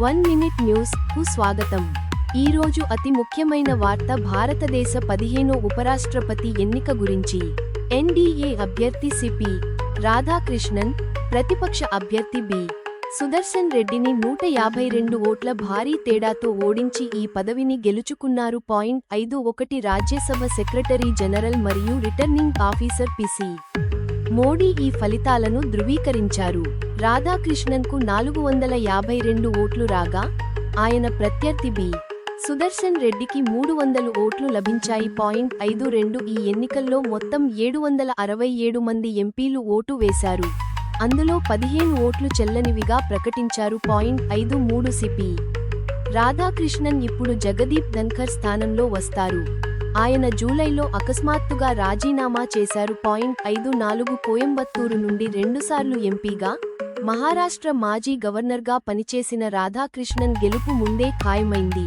One minute న్యూస్కు స్వాగతం. ఈ రోజు అతి ముఖ్యమైన వార్త భారతదేశ పదిహేనో ఉపరాష్ట్రపతి ఎన్నిక గురించి. ఎన్డీఏ అభ్యర్థి సిపి. రాధాకృష్ణన్ ప్రతిపక్ష అభ్యర్థి బి. సుదర్శన్ రెడ్డిని నూట యాభై రెండు ఓట్ల భారీ తేడాతో ఓడించి ఈ పదవిని గెలుచుకున్నారు పాయింట్ ఐదు ఒకటి రాజ్యసభ సెక్రటరీ జనరల్ మరియు రిటర్నింగ్ ఆఫీసర్ పిసి మోడీ ఈ ఫలితాలను ధృవీకరించారు. రాధాకృష్ణన్కు నాలుగు వందల యాభై రెండు ఓట్లు రాగా ఆయన ప్రత్యర్థి బి. సుదర్శన్ రెడ్డికి మూడు వందలు ఓట్లు లభించాయి. పాయింట్ ఐదు రెండు ఈ ఎన్నికల్లో మొత్తం ఏడు వందల అరవై ఏడు మంది ఎంపీలు ఓటు వేశారు. అందులో పదిహేను ఓట్లు చెల్లనివిగా ప్రకటించారు. పాయింట్ ఐదు మూడు సిపి. రాధాకృష్ణన్ ఇప్పుడు జగదీప్ ధన్కర్ స్థానంలో వస్తారు. ఆయన జూలైలో అకస్మాత్తుగా రాజీనామా చేశారు. పాయింట్ ఐదు నాలుగు కోయంబత్తూరు నుండి రెండుసార్లు ఎంపీగా మహారాష్ట్ర మాజీ గవర్నర్గా పనిచేసిన రాధాకృష్ణన్ గెలుపు ముందే ఖాయమైంది.